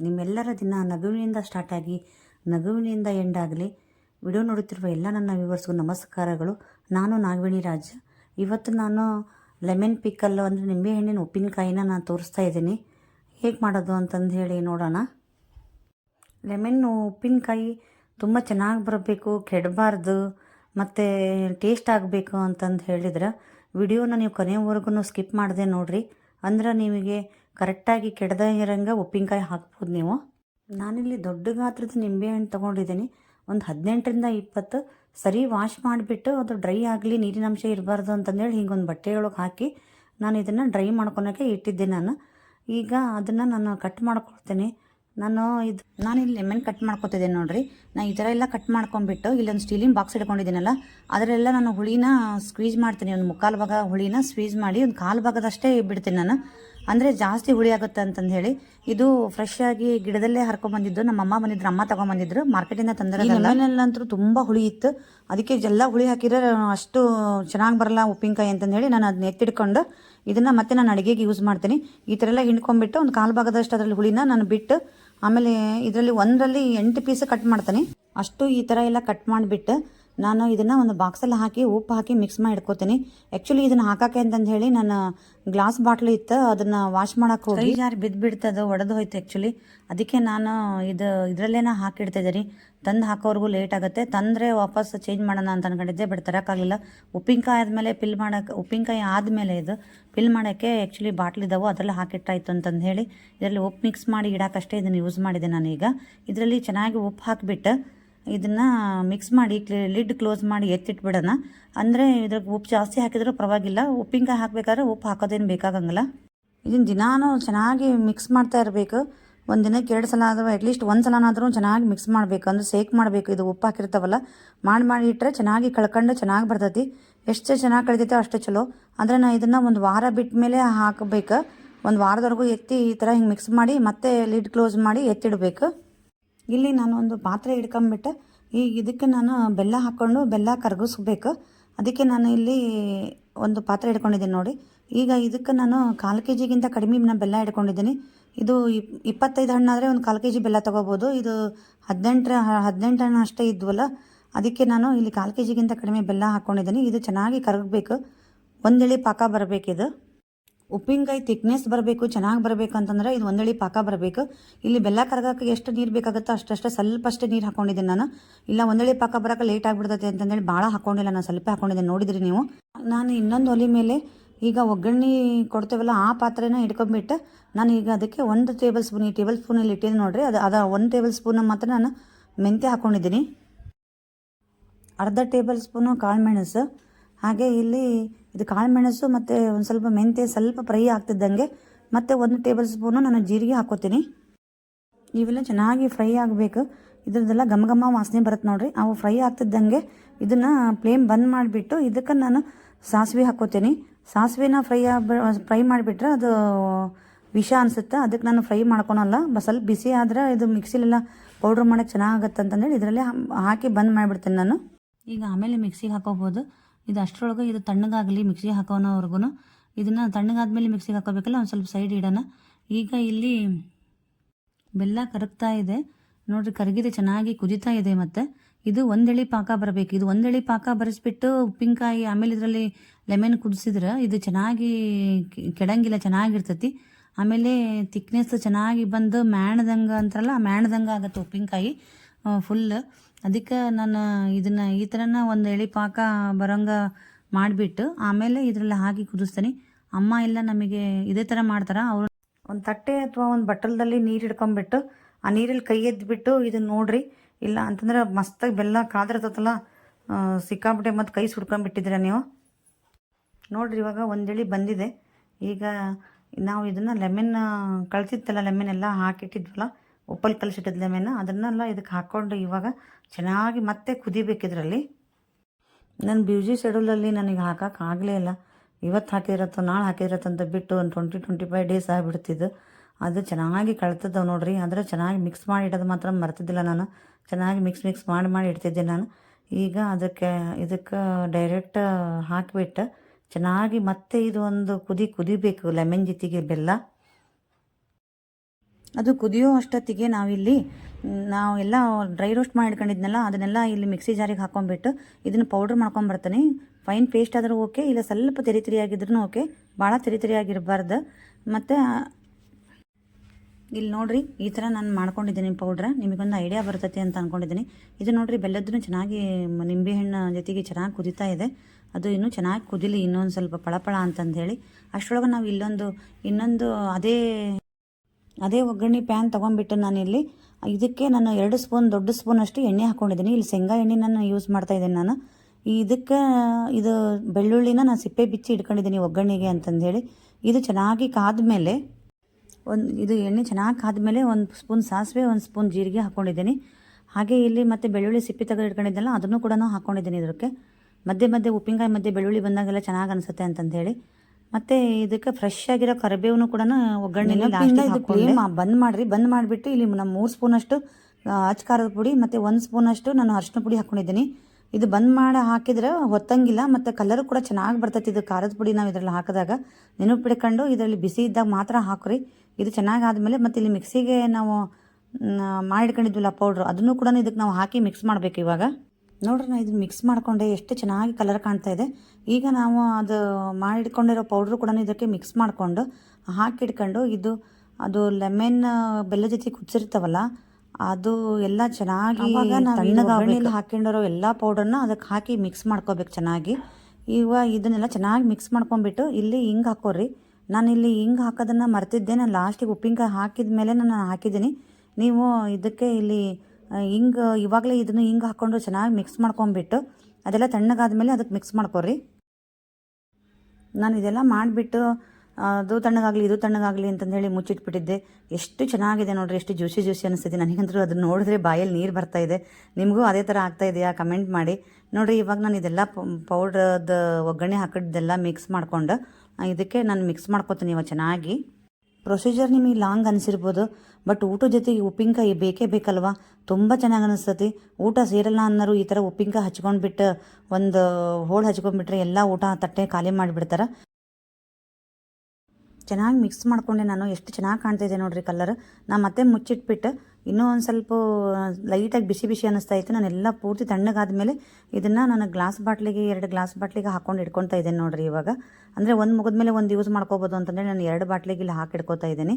ನಿಮ್ಮೆಲ್ಲರ ದಿನ ನಗುವಿನಿಂದ ಸ್ಟಾರ್ಟ್ ಆಗಿ, ನಗುವಿನಿಂದ ಎಂಡ್ ಆಗಲಿ. ವಿಡಿಯೋ ನೋಡುತ್ತಿರುವ ಎಲ್ಲ ನನ್ನ ವ್ಯೂವರ್ಸ್ಗೂ ನಮಸ್ಕಾರಗಳು. ನಾನು ನಾಗವೇಣಿ ರಾಜ್. ಇವತ್ತು ನಾನು ಲೆಮನ್ ಪಿಕ್ಕಲ್ಲು ಅಂದರೆ ನಿಂಬೆಹಣ್ಣಿನ ಉಪ್ಪಿನಕಾಯಿನ ನಾನು ತೋರಿಸ್ತಾ ಇದ್ದೀನಿ. ಹೇಗೆ ಮಾಡೋದು ಅಂತಂದು ಹೇಳಿ ನೋಡೋಣ. ಲೆಮನ್ ಉಪ್ಪಿನಕಾಯಿ ತುಂಬ ಚೆನ್ನಾಗಿ ಬರಬೇಕು, ಕೆಡಬಾರ್ದು, ಮತ್ತು ಟೇಸ್ಟ್ ಆಗಬೇಕು ಅಂತಂದು ಹೇಳಿದ್ರೆ. ವಿಡಿಯೋನ ನೀವು ಕೊನೆಯವರೆಗೂ ಸ್ಕಿಪ್ ಮಾಡಿದೆ ನೋಡಿರಿ. ಅಂದ್ರೆ ನಿಮಗೆ ಕರೆಕ್ಟಾಗಿ ಕೆಡದ ಇರಂಗೆ ಉಪ್ಪಿನಕಾಯಿ ಹಾಕ್ಬೋದು ನೀವು. ನಾನಿಲ್ಲಿ ದೊಡ್ಡ ಗಾತ್ರದ ನಿಂಬೆಹಣ್ಣು ತೊಗೊಂಡಿದ್ದೀನಿ. ಒಂದು ಹದಿನೆಂಟರಿಂದ ಇಪ್ಪತ್ತು. ಸರಿ ವಾಶ್ ಮಾಡಿಬಿಟ್ಟು ಅದು ಡ್ರೈ ಆಗಲಿ ನೀರಿನಂಶ ಇರಬಾರ್ದು ಅಂತಂದೇಳಿ ಹಿಂಗೆ ಒಂದು ಬಟ್ಟೆಯೊಳಗೆ ಹಾಕಿ ನಾನು ಇದನ್ನು ಡ್ರೈ ಮಾಡ್ಕೊಳಕ್ಕೆ ಇಟ್ಟಿದ್ದೆ ನಾನು. ಈಗ ಅದನ್ನು ನಾನು ಕಟ್ ಮಾಡ್ಕೊಳ್ತೇನೆ. ನಾನು ಇದು ನಾನು ಇಲ್ಲಿ ಲೆಮನ್ ಕಟ್ ಮಾಡ್ಕೊತಿದ್ದೆ ನೋಡ್ರಿ. ನಾನು ಈ ಥರ ಎಲ್ಲ ಕಟ್ ಮಾಡ್ಕೊಂಡ್ಬಿಟ್ಟು ಇಲ್ಲೊಂದು ಸ್ಟೀಲಿನ ಬಾಕ್ಸ್ ಇಟ್ಕೊಂಡಿದ್ದೀನಲ್ಲ ಅದರೆಲ್ಲ ನಾನು ಹುಳಿನ ಸ್ಕ್ವೀಜ್ ಮಾಡ್ತೀನಿ. ಒಂದು ಮುಕ್ಕಾಲು ಭಾಗ ಹುಳಿನ ಸ್ವೀಜ್ ಮಾಡಿ ಒಂದು ಕಾಲು ಭಾಗದಷ್ಟೇ ಬಿಡ್ತೀನಿ ನಾನು. ಅಂದರೆ ಜಾಸ್ತಿ ಹುಳಿ ಆಗುತ್ತೆ ಅಂತಂದು ಹೇಳಿ. ಇದು ಫ್ರೆಶ್ ಆಗಿ ಗಿಡದಲ್ಲೇ ಹರ್ಕೊಂಡ್ಬಂದಿದ್ದು ನಮ್ಮ ಅಮ್ಮ ಬಂದಿದ್ರು, ಅಮ್ಮ ತಗೊಂಬಂದಿದ್ರು ಮಾರ್ಕೆಟಿಂದ ತಂದಿರೋದಲ್ಲಂತೂ ತುಂಬ ಹುಳಿ ಇತ್ತು. ಅದಕ್ಕೆ ಎಲ್ಲ ಹುಳಿ ಹಾಕಿದ್ರೆ ಅಷ್ಟು ಚೆನ್ನಾಗಿ ಬರಲ್ಲ ಉಪ್ಪಿನಕಾಯಿ ಅಂತಂದು ಹೇಳಿ ನಾನು ಅದನ್ನ ಎತ್ತಿಡ್ಕೊಂಡು ಇದನ್ನು ಮತ್ತೆ ನಾನು ಅಡುಗೆಗೆ ಯೂಸ್ ಮಾಡ್ತೀನಿ. ಈ ಥರ ಎಲ್ಲ ಹಿಂಡ್ಕೊಂಡ್ಬಿಟ್ಟು ಒಂದು ಕಾಲು ಭಾಗದಷ್ಟು ಅದರಲ್ಲಿ ಹುಳಿನ ನಾನು ಬಿಟ್ಟು ಆಮೇಲೆ ಇದರಲ್ಲಿ ಒಂದರಲ್ಲಿ ಎಂಟು ಪೀಸ್ ಕಟ್ ಮಾಡ್ತಾನೆ. ಅಷ್ಟು ಈ ಥರ ಎಲ್ಲ ಕಟ್ ಮಾಡಿಬಿಟ್ಟು ನಾನು ಇದನ್ನು ಒಂದು ಬಾಕ್ಸಲ್ಲಿ ಹಾಕಿ, ಉಪ್ಪು ಹಾಕಿ ಮಿಕ್ಸ್ ಮಾಡಿ ಇಟ್ಕೋತೀನಿ ಆ್ಯಕ್ಚುಲಿ ಇದನ್ನು ಹಾಕಕ್ಕೆ ಅಂತಂದು ಹೇಳಿ ನಾನು ಗ್ಲಾಸ್ ಬಾಟ್ಲು ಇತ್ತು, ಅದನ್ನು ವಾಶ್ ಮಾಡೋಕೆ ಹೋಗಿ. ಯಾರು ಬಿದ್ದು ಬಿಡ್ತದೆ ಒಡೆದು ಹೋಯ್ತು ಆ್ಯಕ್ಚುಲಿ ಅದಕ್ಕೆ ನಾನು ಇದು, ಇದರಲ್ಲೇನ ಹಾಕಿಡ್ತಿದ್ದೆ ರೀ ತಂದು ಹಾಕೋರ್ಗೂ ಲೇಟ್ ಆಗುತ್ತೆ. ತಂದರೆ ವಾಪಸ್ ಚೇಂಜ್ ಮಾಡೋಣ ಅಂತ ಅನ್ಕೊಂಡಿದ್ದೆ ಬಟ್ ತರೋಕ್ಕಾಗಲಿಲ್ಲ ಉಪ್ಪಿನಕಾಯಿ ಆದಮೇಲೆ ಪಿಲ್ ಮಾಡೋಕೆ, ಉಪ್ಪಿನಕಾಯಿ ಆದಮೇಲೆ ಇದು ಪಿಲ್ ಮಾಡೋಕ್ಕೆ ಆ್ಯಕ್ಚುಲಿ ಬಾಟ್ಲ್ ಇದ್ದಾವೆ ಅದರಲ್ಲಿ ಹಾಕಿಟ್ಟಾಯಿತು ಅಂತಂದು ಹೇಳಿ ಇದರಲ್ಲಿ ಉಪ್ಪು ಮಿಕ್ಸ್ ಮಾಡಿ ಇಡೋಕ್ಕಷ್ಟೇ ಇದನ್ನು ಯೂಸ್ ಮಾಡಿದೆ ನಾನೀಗ. ಇದರಲ್ಲಿ ಚೆನ್ನಾಗಿ ಉಪ್ಪು ಹಾಕಿಬಿಟ್ಟು ಇದನ್ನು ಮಿಕ್ಸ್ ಮಾಡಿ ಲಿಡ್ ಕ್ಲೋಸ್ ಮಾಡಿ ಎತ್ತಿಟ್ಬಿಡೋಣ. ಅಂದರೆ ಇದ್ರಾಗ ಉಪ್ಪು ಜಾಸ್ತಿ ಹಾಕಿದ್ರೆ ಪರವಾಗಿಲ್ಲ. ಉಪ್ಪಿನಕಾಯಿ ಹಾಕಬೇಕಾದ್ರೆ ಉಪ್ಪು ಹಾಕೋದೇನು ಬೇಕಾಗಂಗಿಲ್ಲ. ಇದನ್ನು ದಿನಾನು ಚೆನ್ನಾಗಿ ಮಿಕ್ಸ್ ಮಾಡ್ತಾ ಇರಬೇಕು. ಒಂದು ದಿನಕ್ಕೆ ಎರಡು ಸಲ ಆದರೂ ಅಟ್ಲೀಸ್ಟ್ ಒಂದು ಸಲನಾದರೂ ಚೆನ್ನಾಗಿ ಮಿಕ್ಸ್ ಮಾಡಬೇಕು. ಅಂದ್ರೆ ಸೇಕ್ ಮಾಡಬೇಕು. ಇದು ಉಪ್ಪು ಹಾಕಿರ್ತಾವಲ್ಲ, ಮಾಡಿ ಮಾಡಿ ಇಟ್ಟರೆ ಚೆನ್ನಾಗಿ ಕಳ್ಕೊಂಡು ಚೆನ್ನಾಗಿ ಬರ್ತೈತಿ. ಎಷ್ಟು ಚೆನ್ನಾಗಿ ಕಳಿತೈತೆ ಅಷ್ಟು ಚಲೋ. ಅಂದರೆ ನಾನು ಇದನ್ನು ಒಂದು ವಾರ ಬಿಟ್ಟ ಮೇಲೆ ಹಾಕಬೇಕು. ಒಂದು ವಾರದವರೆಗೂ ಎತ್ತಿ ಈ ಥರ ಹಿಂಗೆ ಮಿಕ್ಸ್ ಮಾಡಿ ಮತ್ತೆ ಲಿಡ್ ಕ್ಲೋಸ್ ಮಾಡಿ ಎತ್ತಿಡಬೇಕು. ಇಲ್ಲಿ ನಾನು ಒಂದು ಪಾತ್ರೆ ಹಿಡ್ಕೊಂಬಿಟ್ಟೆ. ಈಗ ಇದಕ್ಕೆ ನಾನು ಬೆಲ್ಲ ಹಾಕ್ಕೊಂಡು ಬೆಲ್ಲ ಕರಗಿಸ್ಬೇಕು. ಅದಕ್ಕೆ ನಾನು ಇಲ್ಲಿ ಒಂದು ಪಾತ್ರೆ ಹಿಡ್ಕೊಂಡಿದ್ದೀನಿ ನೋಡಿ. ಈಗ ಇದಕ್ಕೆ ನಾನು ಕಾಲು ಕೆ ಜಿಗಿಂತ ಕಡಿಮೆ ನಾನು ಬೆಲ್ಲ ಹಿಡ್ಕೊಂಡಿದ್ದೀನಿ. ಇದು ಇಪ್, ಇಪ್ಪತ್ತೈದು ಹಣ್ಣಾದರೆ ಒಂದು ಕಾಲು ಕೆ ಜಿ ಬೆಲ್ಲ ತೊಗೋಬೋದು. ಇದು ಹದಿನೆಂಟರ, ಹದಿನೆಂಟು ಹಣ್ಣು ಅಷ್ಟೇ ಇದ್ವಲ್ಲ, ಅದಕ್ಕೆ ನಾನು ಇಲ್ಲಿ ಕಾಲು ಕೆ ಜಿಗಿಂತ ಕಡಿಮೆ ಬೆಲ್ಲ ಹಾಕ್ಕೊಂಡಿದ್ದೀನಿ. ಇದು ಚೆನ್ನಾಗಿ ಕರಗಬೇಕು. ಒಂದೆಳಿ ಪಾಕ ಬರಬೇಕಿದು. ಉಪ್ಪಿನಕಾಯಿ ತಿಕ್ನೆಸ್ ಬರಬೇಕು, ಚೆನ್ನಾಗಿ ಬರಬೇಕು ಅಂತಂದ್ರೆ ಇದು ಒಂದಳಿ ಪಾಕ ಬರಬೇಕು. ಇಲ್ಲಿ ಬೆಲ್ಲ ಕರಗಕ್ಕೆ ಎಷ್ಟು ನೀರು ಬೇಕಾಗುತ್ತೋ ಅಷ್ಟಷ್ಟೇ ಸ್ವಲ್ಪ ಅಷ್ಟೇ ನೀರು ಹಾಕೊಂಡಿದ್ದೀನಿ ನಾನು. ಇಲ್ಲ ಒಂದಳಿ ಪಾಕ ಬರೋಕೆ ಲೇಟ್ ಆಗಿಬಿಡ್ತೈತೆ ಅಂತಂದೇಳಿ ಭಾಳ ಹಾಕೊಂಡಿಲ್ಲ, ನಾನು ಸ್ವಲ್ಪ ಹಾಕೊಂಡಿದ್ದೀನಿ, ನೋಡಿದ್ರಿ ನೀವು. ನಾನು ಇನ್ನೊಂದು ಒಲೆ ಮೇಲೆ ಈಗ ಒಗ್ಗರಣೆ ಕೊಡ್ತೇವಲ್ಲ, ಆ ಪಾತ್ರೆನ ಹಿಡ್ಕೊಂಡ್ಬಿಟ್ಟು ನಾನು ಈಗ ಅದಕ್ಕೆ ಒಂದು ಟೇಬಲ್ ಸ್ಪೂನ್ ಈ ಟೇಬಲ್ ಸ್ಪೂನಲ್ಲಿ ಇಟ್ಟಿದ್ದೀನಿ ನೋಡಿರಿ. ಅದು ಅದು ಒಂದು ಟೇಬಲ್ ಸ್ಪೂನ್ ಮಾತ್ರ ನಾನು ಮೆಂತ್ಯ ಹಾಕ್ಕೊಂಡಿದ್ದೀನಿ ಅರ್ಧ ಟೇಬಲ್ ಸ್ಪೂನು ಕಾಳು ಮೆಣಸು. ಹಾಗೆ ಇಲ್ಲಿ ಇದು ಕಾಳು ಮೆಣಸು ಮತ್ತು ಒಂದು ಸ್ವಲ್ಪ ಮೆಂತ್ಯ ಸ್ವಲ್ಪ ಫ್ರೈ ಆಗ್ತಿದ್ದಂಗೆ ಮತ್ತು ಒಂದು ಟೇಬಲ್ ಸ್ಪೂನು ನಾನು ಜೀರಿಗೆ ಹಾಕೋತೀನಿ ಇವೆಲ್ಲ ಚೆನ್ನಾಗಿ ಫ್ರೈ ಆಗಬೇಕು. ಇದ್ರದ್ದೆಲ್ಲ ಘಮ ಘಮ ವಾಸನೆ ಬರುತ್ತೆ ನೋಡಿರಿ. ಅವು ಫ್ರೈ ಆಗ್ತಿದ್ದಂಗೆ ಇದನ್ನು ಫ್ಲೇಮ್ ಬಂದ್ ಮಾಡಿಬಿಟ್ಟು ಇದಕ್ಕೆ ನಾನು ಸಾಸಿವೆ ಹಾಕೋತೀನಿ ಸಾಸಿವೆನ ಫ್ರೈ ಆಗಿ ಫ್ರೈ ಮಾಡಿಬಿಟ್ರೆ ಅದು ವಿಷ ಅನಿಸುತ್ತೆ. ಅದಕ್ಕೆ ನಾನು ಫ್ರೈ ಮಾಡ್ಕೊಳಲ್ಲ. ಸ್ವಲ್ಪ ಬಿಸಿ ಆದರೆ ಇದು ಮಿಕ್ಸಿಲೆಲ್ಲ ಪೌಡ್ರ್ ಮಾಡೋಕ್ಕೆ ಚೆನ್ನಾಗುತ್ತೆ ಅಂತಂದೇಳಿ ಇದರಲ್ಲಿ ಹಾಕಿ ಬಂದ್ ಮಾಡಿಬಿಡ್ತೀನಿ ನಾನು. ಈಗ ಆಮೇಲೆ ಮಿಕ್ಸಿಗೆ ಹಾಕೋಬೋದು. ಇದು ಅಷ್ಟರೊಳಗೆ ಇದು ತಣ್ಣಗಾಗಲಿ ಮಿಕ್ಸಿಗೆ ಹಾಕೋನವರೆಗೂ ಇದನ್ನು ತಣ್ಣಗಾದ್ಮೇಲೆ ಮಿಕ್ಸಿಗೆ ಹಾಕೋಬೇಕಲ್ಲ, ಒಂದು ಸ್ವಲ್ಪ ಸೈಡ್ ಇಡೋಣ. ಈಗ ಇಲ್ಲಿ ಬೆಲ್ಲ ಕರಗ್ತಾ ಇದೆ. ನೋಡಿರಿ, ಕರಗಿದೆ, ಚೆನ್ನಾಗಿ ಕುದಿತಾ ಇದೆ ಮತ್ತು. ಇದು ಒಂದೆಳಿ ಪಾಕ ಬರಬೇಕು. ಇದು ಒಂದೆಳಿ ಪಾಕ ಬರೆಸ್ಬಿಟ್ಟು ಉಪ್ಪಿನಕಾಯಿ, ಆಮೇಲೆ ಇದರಲ್ಲಿ ಲೆಮನ್ ಕುದಿಸಿದ್ರೆ ಇದು ಚೆನ್ನಾಗಿ ಕೆಡಂಗಿಲ್ಲ, ಚೆನ್ನಾಗಿರ್ತೈತಿ. ಆಮೇಲೆ ತಿಕ್ನೆಸ್ ಚೆನ್ನಾಗಿ ಬಂದು ಮ್ಯಾಣದಂಗೆ ಅಂತಾರಲ್ಲ ಮ್ಯಾಣದಂಗೆ ಆಗುತ್ತೆ ಉಪ್ಪಿನಕಾಯಿ ಫುಲ್ ಅದಕ್ಕೆ ನಾನು ಇದನ್ನು ಈ ಥರನ ಒಂದು ಎಳಿ ಪಾಕ ಬರೋಂಗ ಮಾಡಿಬಿಟ್ಟು ಆಮೇಲೆ ಇದರಲ್ಲಿ ಹಾಕಿ ಕುದಿಸ್ತೀನಿ. ಅಮ್ಮ ಎಲ್ಲ ನಮಗೆ ಇದೇ ಥರ ಮಾಡ್ತಾರೆ? ಅವರು ಒಂದು ತಟ್ಟೆ ಅಥವಾ ಒಂದು ಬಟ್ಟಲದಲ್ಲಿ ನೀರು ಹಿಡ್ಕೊಂಬಿಟ್ಟು ಆ ನೀರಲ್ಲಿ ಕೈ ಎದ್ದುಬಿಟ್ಟು ಇದನ್ನು ನೋಡ್ರಿ. ಇಲ್ಲ ಅಂತಂದ್ರೆ ಮಸ್ತಾಗಿ ಬೆಲ್ಲ ಕಾದಿರ್ತತಲ್ಲ ಆ, ಸಿಕ್ಕಾಬಿಟ್ಟೆ ಮತ್ತು ಕೈ ಸುಡ್ಕೊಂಬಿಟ್ಟಿದ್ದೀರ ನೀವು? ನೋಡ್ರಿ ಇವಾಗ ಒಂದೇಳಿ ಬಂದಿದೆ. ಈಗ ನಾವು ಇದನ್ನು ಲೆಮನ್ ಕಳಿಸಿತ್ತಲ್ಲ ಲೆಮನ್ ಎಲ್ಲ ಹಾಕಿಟ್ಟಿದ್ವಲ್ಲ ಉಪ್ಪಲ್ಲಿ ಕಲಿಸಿಟ್ಟಿದ್ದು ಮೇಲೆ ಅದನ್ನೆಲ್ಲ ಇದಕ್ಕೆ ಹಾಕ್ಕೊಂಡು ಇವಾಗ ಚೆನ್ನಾಗಿ ಮತ್ತೆ ಕುದಿಬೇಕು ಇದರಲ್ಲಿ. ನನ್ನ ಬ್ಯೂಜಿ ಶೆಡ್ಯೂಲಲ್ಲಿ ನನಗೆ ಹಾಕಕ್ಕೆ ಆಗಲೇ ಇಲ್ಲ. ಇವತ್ತು ಹಾಕಿರತ್ತೋ, ನಾಳೆ ಹಾಕಿರತ್ತೋ ಅಂತ ಬಿಟ್ಟು ಒಂದು ಟ್ವೆಂಟಿ ಟ್ವೆಂಟಿ ಫೈವ್ ಡೇಸ್ ಆಗಿಬಿಡ್ತಿದ್ದು. ಅದು ಚೆನ್ನಾಗಿ ಕಳ್ತದವು ನೋಡ್ರಿ. ಆದರೆ ಚೆನ್ನಾಗಿ ಮಿಕ್ಸ್ ಮಾಡಿ ಇಡೋದು ಮಾತ್ರ ಮರ್ತಿದ್ದಿಲ್ಲ ನಾನು. ಚೆನ್ನಾಗಿ ಮಿಕ್ಸ್ ಮಿಕ್ಸ್ ಮಾಡಿ ಮಾಡಿ ಇಡ್ತಿದ್ದೆ ನಾನು. ಈಗ ಅದಕ್ಕೆ ಇದಕ್ಕೆ ಡೈರೆಕ್ಟ್ ಹಾಕಿಬಿಟ್ಟು ಚೆನ್ನಾಗಿ ಮತ್ತೆ ಇದು ಒಂದು ಕುದಿ, ಕುದಿಬೇಕು ಲೆಮನ್ ಜೊತೆಗೆ ಬೆಲ್ಲ. ಅದು ಕುದಿಯೋ ಅಷ್ಟೊತ್ತಿಗೆ ನಾವಿಲ್ಲಿ ನಾವು ಎಲ್ಲ ಡ್ರೈ ರೋಸ್ಟ್ ಮಾಡಿ ಇಟ್ಕೊಂಡಿದ್ನಲ್ಲ ಅದನ್ನೆಲ್ಲ ಇಲ್ಲಿ ಮಿಕ್ಸಿ ಜಾರಿಗೆ ಹಾಕೊಂಡ್ಬಿಟ್ಟು ಇದನ್ನು ಪೌಡ್ರ್ ಮಾಡ್ಕೊಂಬರ್ತೀನಿ ಫೈನ್ ಪೇಸ್ಟ್ ಆದರೂ ಓಕೆ, ಇಲ್ಲ ಸ್ವಲ್ಪ ತೆರಿ ತೆರಿಯಾಗಿದ್ರೂ ಓಕೆ ಭಾಳ ತೆರಿ ತೆರಿಯಾಗಿರಬಾರ್ದು. ಮತ್ತು, ಇಲ್ಲಿ ನೋಡಿರಿ, ಈ ಥರ ನಾನು ಮಾಡ್ಕೊಂಡಿದ್ದೀನಿ ಪೌಡ್ರ, ನಿಮಗೊಂದು ಐಡಿಯಾ ಬರ್ತೈತಿ ಅಂತ ಅಂದ್ಕೊಂಡಿದ್ದೀನಿ ಇದು ನೋಡಿರಿ ಬೆಲ್ಲದನ್ನು ಚೆನ್ನಾಗಿ ನಿಂಬೆ ನಿಂಬೆಹಣ್ಣು ಜೊತೆಗೆ ಚೆನ್ನಾಗಿ ಕುದೀತಾ ಇದೆ. ಅದು ಇನ್ನೂ ಚೆನ್ನಾಗಿ ಕುದಿಲಿ ಇನ್ನೊಂದು ಸ್ವಲ್ಪ ಪಳಪಳ ಅಂತಂದು ಹೇಳಿ. ಅಷ್ಟರೊಳಗೆ ನಾವು ಇಲ್ಲೊಂದು, ಇನ್ನೊಂದು ಅದೇ ಅದೇ ಒಗ್ಗರಣೆ ಪ್ಯಾನ್ ತೊಗೊಂಡ್ಬಿಟ್ಟು ನಾನಿಲ್ಲಿ ಇದಕ್ಕೆ ನಾನು ಎರಡು ಸ್ಪೂನ್, ದೊಡ್ಡ ಸ್ಪೂನ್ ಅಷ್ಟು ಎಣ್ಣೆ ಹಾಕ್ಕೊಂಡಿದ್ದೀನಿ ಇಲ್ಲಿ ಶೇಂಗಾ ಎಣ್ಣೆ ನಾನು ಯೂಸ್ ಮಾಡ್ತಾ ಇದ್ದೀನಿ ನಾನು. ಇದಕ್ಕೆ, ಇದು ಬೆಳ್ಳುಳ್ಳಿನ ನಾನು ಸಿಪ್ಪೆ ಬಿಚ್ಚಿ ಇಟ್ಕೊಂಡಿದ್ದೀನಿ ಒಗ್ಗರಣೆಗೆ ಅಂತಂದೇಳಿ. ಇದು ಚೆನ್ನಾಗಿ ಕಾದ್ಮೇಲೆ ಒಂದು, ಇದು ಎಣ್ಣೆ ಚೆನ್ನಾಗಿ ಕಾದ್ಮೇಲೆ ಒಂದು ಸ್ಪೂನ್ ಸಾಸಿವೆ, ಒಂದು ಸ್ಪೂನ್ ಜೀರಿಗೆ ಹಾಕ್ಕೊಂಡಿದ್ದೀನಿ ಹಾಗೆ ಇಲ್ಲಿ ಮತ್ತೆ ಬೆಳ್ಳುಳ್ಳಿ ಸಿಪ್ಪೆ ತೆಗೆದು ಇಟ್ಕೊಂಡಿದ್ದೆಲ್ಲ ಅದನ್ನು ಕೂಡ ಹಾಕ್ಕೊಂಡಿದ್ದೀನಿ ಇದಕ್ಕೆ. ಮಧ್ಯೆ ಮಧ್ಯೆ ಉಪ್ಪಿನಕಾಯಿ ಮಧ್ಯೆ ಬೆಳ್ಳುಳ್ಳಿ ಬಂದಾಗೆಲ್ಲ ಚೆನ್ನಾಗಿ ಅನಿಸುತ್ತೆ ಅಂತಂದು ಮತ್ತು ಇದಕ್ಕೆ ಫ್ರೆಶ್ ಆಗಿರೋ ಕರಿಬೇವನ್ನು ಕೂಡ ಒಗ್ಗರಣೆ ಬಂದ್ ಮಾಡ್ರಿ ಬಂದ್ ಮಾಡಿಬಿಟ್ಟು ಇಲ್ಲಿ ನಮ್ಮ ಮೂರು ಸ್ಪೂನಷ್ಟು ಅಷ್ಟು ಖಾರದ ಪುಡಿ ಮತ್ತು ಒಂದು ಸ್ಪೂನಷ್ಟು ನಾನು ಅರಿಶಿನ ಪುಡಿ ಹಾಕೊಂಡಿದ್ದೀನಿ. ಇದು ಬಂದ್ ಮಾಡಿ ಹಾಕಿದ್ರೆ ಹೊತ್ತಂಗಿಲ್ಲ ಮತ್ತೆ ಕಲರ್ ಕೂಡ ಚೆನ್ನಾಗಿ ಬರ್ತೈತಿ ಇದು ಖಾರದ ಪುಡಿ ನಾವು ಇದರಲ್ಲಿ ಹಾಕಿದಾಗ. ನೆನಪು ಬಿಡ್ಕೊಂಡು ಇದರಲ್ಲಿ ಬಿಸಿ ಇದ್ದಾಗ ಮಾತ್ರ ಹಾಕ್ರಿ. ಇದು ಚೆನ್ನಾಗಿ ಆದಮೇಲೆ ಮತ್ತೆ ಇಲ್ಲಿ ಮಿಕ್ಸಿಗೆ ನಾವು ಮಾಡಿಟ್ಕೊಂಡಿದ್ವಲ್ಲ ಪೌಡ್ರು ಅದನ್ನು ಕೂಡ ಇದಕ್ಕೆ ನಾವು ಹಾಕಿ ಮಿಕ್ಸ್ ಮಾಡಬೇಕು ಇವಾಗ. ನೋಡ್ರಿ ನಾನು ಇದನ್ನ ಮಿಕ್ಸ್ ಮಾಡಿಕೊಂಡೆ ಎಷ್ಟು ಚೆನ್ನಾಗಿ ಕಲರ್ ಕಾಣ್ತಾ ಇದೆ. ಈಗ ನಾವು ಅದು ಮಾಡಿಟ್ಕೊಂಡಿರೋ ಪೌಡ್ರು ಕೂಡ ಇದಕ್ಕೆ ಮಿಕ್ಸ್ ಮಾಡಿಕೊಂಡು ಹಾಕಿಟ್ಕೊಂಡು ಇದು ಅದು ಲೆಮನ್ ಬೆಲ್ಲ ಜೊತೆ ಕುದಿಸಿರ್ತಾವಲ್ಲ ಅದು ಎಲ್ಲ ಚೆನ್ನಾಗಿ ತಣ್ಣಗಾಗಲಿ ಹಾಕೊಂಡಿರೋ ಎಲ್ಲ ಪೌಡರ್ನ ಅದಕ್ಕೆ ಹಾಕಿ ಮಿಕ್ಸ್ ಮಾಡ್ಕೋಬೇಕು ಚೆನ್ನಾಗಿ. ಈಗ ಇದನ್ನೆಲ್ಲ ಚೆನ್ನಾಗಿ ಮಿಕ್ಸ್ ಮಾಡ್ಕೊಂಡ್ಬಿಟ್ಟು ಇಲ್ಲಿ ಹಿಂಗೆ ಹಾಕೋರಿ. ನಾನು ಇಲ್ಲಿ ಹಿಂಗೆ ಹಾಕೋದನ್ನು ಮರ್ತಿದ್ದೆ ನಾನು ಲಾಸ್ಟಿಗೆ ಉಪ್ಪಿನಕಾಯಿ ಹಾಕಿದ ಮೇಲೆ ನಾನು ಹಾಕಿದ್ದೀನಿ. ನೀವು ಇದಕ್ಕೆ ಇಲ್ಲಿ ಹಿಂಗೆ ಇವಾಗಲೇ ಇದನ್ನು ಹಿಂಗೆ ಹಾಕ್ಕೊಂಡು ಚೆನ್ನಾಗಿ ಮಿಕ್ಸ್ ಮಾಡ್ಕೊಂಬಿಟ್ಟು ಅದೆಲ್ಲ ತಣ್ಣಗಾದ್ಮೇಲೆ ಅದಕ್ಕೆ ಮಿಕ್ಸ್ ಮಾಡ್ಕೊರಿ ನಾನು ಇದೆಲ್ಲ ಮಾಡಿಬಿಟ್ಟು ಅದು ತಣ್ಣಗಾಗಲಿ, ಇದು ತಣ್ಣಗಾಗಲಿ ಅಂತಂದೇಳಿ ಮುಚ್ಚಿಟ್ಬಿಟ್ಟಿದ್ದೆ. ಎಷ್ಟು ಚೆನ್ನಾಗಿದೆ ನೋಡ್ರಿ, ಎಷ್ಟು ಜ್ಯೂಸಿ ಜ್ಯೂಸಿ ಅನಿಸ್ತಿದೆ. ನನಗಂತೂ ಅದನ್ನು ನೋಡಿದ್ರೆ ಬಾಯಲ್ಲಿ ನೀರು ಬರ್ತಾ ಇದೆ. ನಿಮಗೂ ಅದೇ ಥರ ಆಗ್ತಾ ಇದೆಯಾ? ಕಮೆಂಟ್ ಮಾಡಿ. ನೋಡಿರಿ, ಇವಾಗ ನಾನು ಇದೆಲ್ಲ ಪೌಡ್ರದ ಒಗ್ಗರಣೆ ಹಾಕಿದ್ದೆಲ್ಲ ಮಿಕ್ಸ್ ಮಾಡ್ಕೊಂಡು ಇದಕ್ಕೆ ನಾನು ಮಿಕ್ಸ್ ಮಾಡ್ಕೊತೀನಿ ಇವಾಗ ಚೆನ್ನಾಗಿ. ಪ್ರೊಸೀಜರ್ ನಿಮಗೆ ಲಾಂಗ್ ಅನಿಸಿರ್ಬೋದು ಬಟ್ ಊಟದ ಜೊತೆಗೆ ಉಪ್ಪಿನಕಾಯಿ ಬೇಕೇ ಬೇಕಲ್ವಾ? ತುಂಬ ಚೆನ್ನಾಗಿ ಅನಿಸ್ತತಿ. ಊಟ ಸೇರಲ್ಲ ಅನ್ನೋರು ಈ ಥರ ಉಪ್ಪಿನಕಾಯಿ ಹಚ್ಕೊಂಡ್ಬಿಟ್ಟು ಒಂದು ಹೋಳು ಹಚ್ಕೊಂಡ್ಬಿಟ್ರೆ ಎಲ್ಲ ಊಟ ತಟ್ಟೆ ಖಾಲಿ ಮಾಡಿಬಿಡ್ತಾರೆ. ಚೆನ್ನಾಗಿ ಮಿಕ್ಸ್ ಮಾಡಿಕೊಂಡೆ ನಾನು, ಎಷ್ಟು ಚೆನ್ನಾಗಿ ಕಾಣ್ತಿದೆ ನೋಡ್ರಿ ಕಲರ್ ನಾನು ಮತ್ತೆ ಮುಚ್ಚಿಟ್ಬಿಟ್ಟು ಇನ್ನೂ ಒಂದು ಸ್ವಲ್ಪ ಲೈಟಾಗಿ ಬಿಸಿ ಬಿಸಿ ಅನ್ನಿಸ್ತಾ ಇತ್ತು. ನಾನೆಲ್ಲ ಪೂರ್ತಿ ತಣ್ಣಗಾದ್ಮೇಲೆ ಇದನ್ನು ನಾನು ಗ್ಲಾಸ್ ಬಾಟ್ಲಿಗೆ, ಎರಡು ಗ್ಲಾಸ್ ಬಾಟ್ಲಿಗೆ ಹಾಕೊಂಡು ಇಟ್ಕೊತಾ ಇದ್ದೇನೆ ನೋಡಿರಿ ಇವಾಗ. ಅಂದರೆ ಒಂದು ಮುಗಿದ್ಮೇಲೆ ಒಂದು ಯೂಸ್ ಮಾಡ್ಕೋಬೋದು ಅಂತಂದರೆ ನಾನು ಎರಡು ಬಾಟ್ಲಿಗೆ ಇಲ್ಲಿ ಹಾಕಿ ಇಟ್ಕೊತಾ ಇದ್ದೀನಿ.